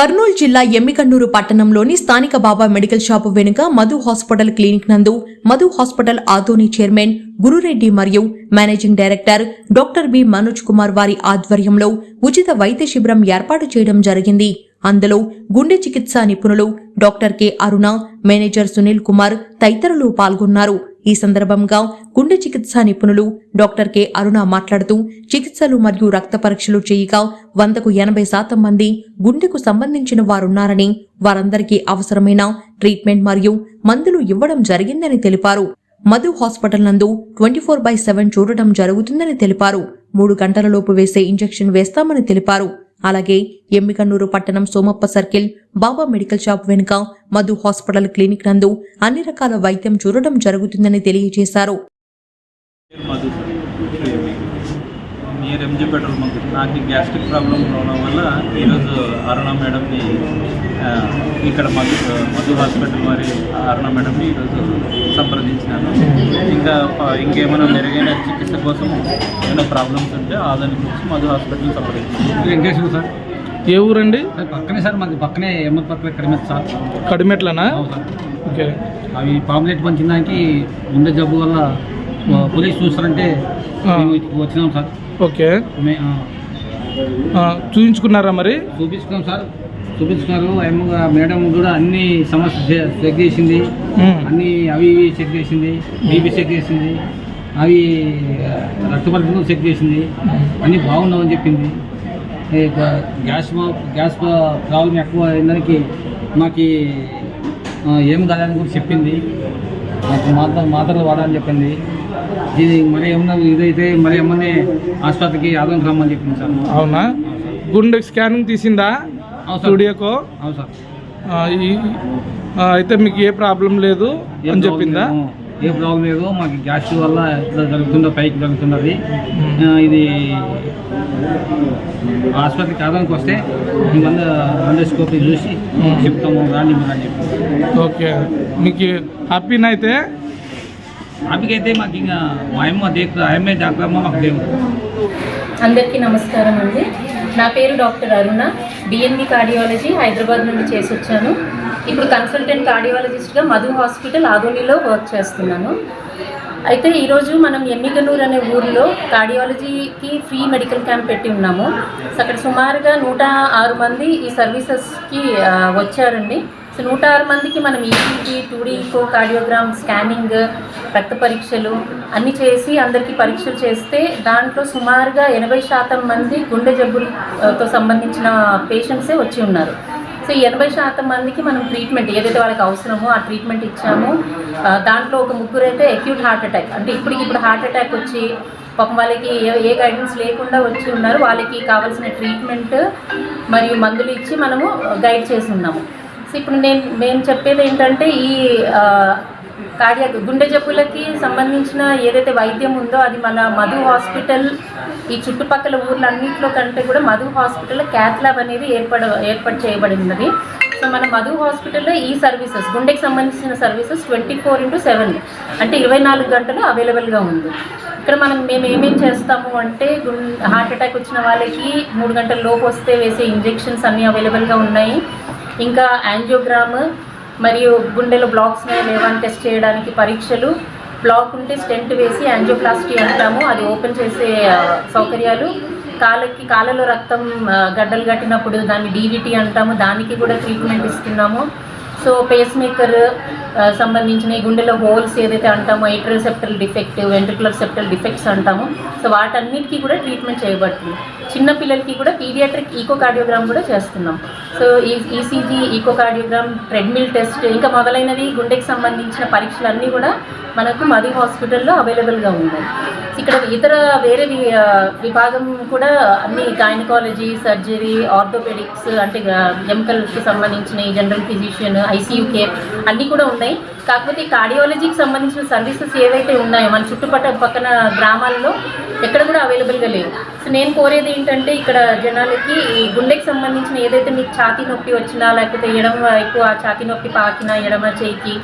కర్నూలు జిల్లా ఎమ్మికన్నూరు పట్టణంలోని స్థానిక బాబా మెడికల్ షాపు వెనుక మధు హాస్పిటల్ క్లినిక్ నందు మధు హాస్పిటల్ ఆధోని చైర్మన్ గురురెడ్డి మరియు managing director doctor B Manoj Kumar వారి ఆధ్వర్యంలో ఉచిత వైద్య శిబిరం ఏర్పాటు చేయడం జరిగింది. అందులో గుండె చికిత్సా నిపుణులు doctor K Aruna manager Sunil Kumar తదితరులు పాల్గొన్నారు. ఈ సందర్భంగా గుండె చికిత్స నిపుణులు డాక్టర్ కె. అరుణ మాట్లాడుతూ చికిత్సలు మరియు రక్త పరీక్షలు చేయగా వందకు ఎనభై శాతం మంది గుండెకు సంబంధించిన వారున్నారని వారందరికీ అవసరమైన ట్రీట్మెంట్ మరియు మందులు ఇవ్వడం జరిగిందని తెలిపారు. మధు హాస్పిటల్ నందు ట్వంటీ ఫోర్ బై సెవెన్ చూడటం జరుగుతుందని తెలిపారు. మూడు గంటలలోపు వేసే ఇంజెక్షన్ వేస్తామని తెలిపారు. అలాగే ఎమ్మికన్నూరు పట్టణం Somappa circle Baba medical shop వెనుక మధు హాస్పిటల్ క్లినిక్ నందు అన్ని రకాల వైద్యం చూడడం జరుగుతుందని తెలియజేశారు. నియర్ ఎంజీ పెట్రోల్ బంక్ నాకు ఈ గ్యాస్ట్రిక్ ప్రాబ్లం ఉండడం వల్ల ఈరోజు అరుణ మేడంని ఇక్కడ మధు మధు హాస్పిటల్ వారి అరుణ మేడంని ఈరోజు సంప్రదించినాను. ఇంకా ఇంకేమైనా మెరుగైన చికిత్స కోసం ఏమైనా ప్రాబ్లమ్స్ ఉంటే ఆదానికి వచ్చి మధు హాస్పిటల్ సంప్రదించాను వెంకటేశ్వర సార్. ఏ ఊరండి? పక్కనే సార్ మాది పక్కనే ఎమ్మది పక్కన ఇక్కడ మీద సార్. కడిమెట్లనా? ఓకే. అవి పాంప్లెట్ పంచడానికి గుండె జబ్బు వల్ల పోలీస్ చూస్తారంటే వచ్చినాం సార్. ఓకే. చూపించుకున్నారా మరి? చూపించుకున్నాం సార్. చూపించుకున్నారు. ఏమో మేడం కూడా అన్ని సమస్యలు చె- చెక్ చేసింది. అన్ని అవి ఇవి చెక్ చేసింది. బీపీ చెక్ చేసింది. అవి రక్త చెక్ చేసింది. అన్నీ బాగున్నామని చెప్పింది. గ్యాస్ గ్యాస్ ప్రా- ప్రాబ్లం ఎక్కువ అయిందానికి మాకు ఏం కాదని కూడా చెప్పింది. మాత్ర మాత్రలు వాడాలని చెప్పింది. ఇది మరి ఏమన్నా ఇదైతే మరి ఏమన్నా ఆసుపత్రికి ఆదరణ రమ్మని చెప్పింది సార్. అవునా? గుండె స్కానింగ్ తీసిందా స్టూడియోకో? అవును సార్. అయితే మీకు ఏ ప్రాబ్లం లేదు అని చెప్పిందా. ఏ ప్రాబ్లం లేదు. మాకు గ్యాస్ వల్ల ఇట్లా జరుగుతుందో పైకి జరుగుతున్నది. ఇది ఆసుపత్రికి ఆదానికి వస్తే మీ వంద వండోస్కోపీ చూసి చెప్తాము రాండి మీరు అని చెప్పి. ఓకే. మీకు హ్యాపీనా అయితే ఆమెకైతే మాకు ఇంకా మా అమ్మ దేకు ఆయమ్మే డాక్టర్ మాకు దేవుడు. అందరికీ నమస్కారం అండి. నా పేరు doctor Aruna. BNB cardiology Hyderabad నుండి చేసి వచ్చాను ఇప్పుడు కన్సల్టెంట్ కార్డియాలజిస్ట్గా మధు హాస్పిటల్ ఆదోనిలో వర్క్ చేస్తున్నాను. అయితే ఈరోజు మనం ఎమ్మిగనూరు అనే ఊరిలో కార్డియాలజీకి ఫ్రీ మెడికల్ క్యాంప్ పెట్టి ఉన్నాము. అక్కడ సుమారుగా నూట ఆరు మంది ఈ సర్వీసెస్కి వచ్చారండి. సో నూట ఆరు మందికి మనం ECG two D echocardiogram scanning రక్త పరీక్షలు అన్నీ చేసి అందరికీ పరీక్షలు చేస్తే దాంట్లో సుమారుగా ఎనభై శాతం మంది గుండె జబ్బులతో సంబంధించిన పేషెంట్సే వచ్చి ఉన్నారు. సో ఎనభై శాతం మందికి మనం ట్రీట్మెంట్ ఏదైతే వాళ్ళకి అవసరమో ఆ ట్రీట్మెంట్ ఇచ్చాము. దాంట్లో ఒక ముగ్గురు అయితే అక్యూట్ హార్ట్ అటాక్ అంటే ఇప్పటికి ఇప్పుడు హార్ట్ అటాక్ వచ్చి పాపం వాళ్ళకి ఏ ఏ గైడెన్స్ లేకుండా వచ్చి ఉన్నారు. వాళ్ళకి కావాల్సిన ట్రీట్మెంట్ మరియు మందులు ఇచ్చి మనము గైడ్ చేసి ఉన్నాము. ఇప్పుడు నేను మేము చెప్పేది ఏంటంటే ఈ ఆ, గుండె జబ్బులకి సంబంధించిన ఏదైతే వైద్యం ఉందో అది మన మధు హాస్పిటల్ ఈ చుట్టుపక్కల ఊర్లన్నింటిలో కంటే కూడా మధు హాస్పిటల్ క్యాత్ ల్యాబ్ అనేది ఏర్పడ ఏర్పాటు చేయబడినది. సో మన మధు హాస్పిటల్లో ఈ సర్వీసెస్ గుండెకి సంబంధించిన services twenty four into seven అంటే ఇరవై నాలుగు గంటలు అవైలబుల్గా ఉంది. ఇక్కడ మనం మేము ఏమేం చేస్తాము అంటే హార్ట్ అటాక్ వచ్చిన వాళ్ళకి మూడు గంటల లోపు వస్తే వేసే ఇంజెక్షన్స్ అన్నీ అవైలబుల్గా ఉన్నాయి. ఇంకా యాంజియోగ్రామ్ మరియు గుండెలో బ్లాక్స్ లేవని టెస్ట్ చేయడానికి పరీక్షలు. బ్లాక్ ఉంటే స్టెంట్ వేసి యాంజియోప్లాస్టీ అంటాము. అది ఓపెన్ చేసే సౌకర్యాలు. కాళ్ళకి కాళ్ళలో రక్తం గడ్డలు కట్టినప్పుడు దాన్ని డీవీటీ అంటాము. దానికి కూడా ట్రీట్మెంట్ ఇస్తున్నాము. సో పేస్ మేకర్ సంబంధించిన గుండెలో హోల్స్ ఏదైతే అంటామో atrial septal defect ventricular septal defects అంటాము. సో వాటన్నిటికీ కూడా ట్రీట్మెంట్ చేయబడుతుంది. చిన్నపిల్లలకి కూడా పీడియాట్రిక్ ఈకోకార్డియోగ్రామ్ కూడా చేస్తున్నాం. సో ఈ ఈసీజీ ఈకోకార్డియోగ్రామ్ ట్రెడ్మిల్ టెస్ట్ ఇంకా మొదలైనవి గుండెకి సంబంధించిన పరీక్షలన్నీ కూడా మనకు మది హాస్పిటల్లో అవైలబుల్గా ఉన్నాయి. ఇక్కడ ఇతర వేరే వి- విభాగం కూడా అన్ని గైనకాలజీ సర్జరీ ఆర్థోపెడిక్స్ అంటే కెమికల్కి సంబంధించిన జనరల్ ఫిజిషియన్ ఐసీయూ కేర్ అన్నీ కూడా ఉన్నాయి. కాకపోతే ఈ కార్డియాలజీకి సంబంధించిన సర్వీసెస్ ఏవైతే ఉన్నాయో మన చుట్టుపక్కల పక్కన గ్రామాల్లో ఎక్కడ కూడా అవైలబుల్గా లేవు. సో నేను కోరేది ఏంటంటే ఇక్కడ జనాలకి ఈ గుండెకి సంబంధించిన ఏదైతే మీకు ఛాతీ నొప్పి వచ్చినా లేకపోతే ఎడమ ఎక్కువ ఛాతీ నొప్పి పాకినా ఎడమ చేయికి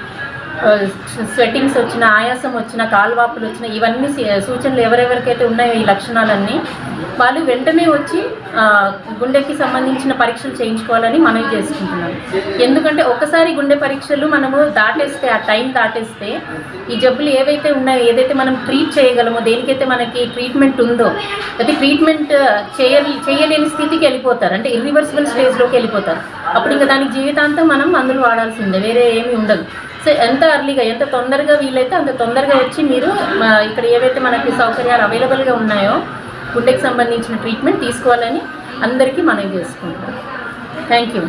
స్వెట్టింగ్స్ వచ్చిన ఆయాసం వచ్చిన కాలువాపులు వచ్చిన ఇవన్నీ సూచనలు ఎవరెవరికైతే ఉన్నాయో ఈ లక్షణాలన్నీ వాళ్ళు వెంటనే వచ్చి గుండెకి సంబంధించిన పరీక్షలు చేయించుకోవాలని మనవి చేసుకుంటున్నాం ఎందుకంటే ఒకసారి గుండె పరీక్షలు మనము దాటేస్తే ఆ టైం దాటేస్తే ఈ జబ్బులు ఏవైతే ఉన్నాయో ఏదైతే మనం ట్రీట్ చేయగలమో దేనికైతే మనకి ట్రీట్మెంట్ ఉందో అది ట్రీట్మెంట్ చేయ చేయలేని స్థితికి వెళ్ళిపోతారు. అంటే ఇర్రివర్సిబుల్ స్టేజ్లోకి వెళ్ళిపోతారు. అప్పుడు ఇంకా దానికి జీవితాంతం మనం మందులు వాడాల్సిందే వేరే ఏమీ ఉండదు. సో ఎంత అర్లీగా ఎంత తొందరగా వీలైతే అంత తొందరగా వచ్చి మీరు ఇక్కడ ఏవైతే మనకి సౌకర్యాలు అవైలబుల్గా ఉన్నాయో గుండెకి సంబంధించిన ట్రీట్మెంట్ తీసుకోవాలని అందరికీ మనం చేసుకుంటాం థ్యాంక్ యూ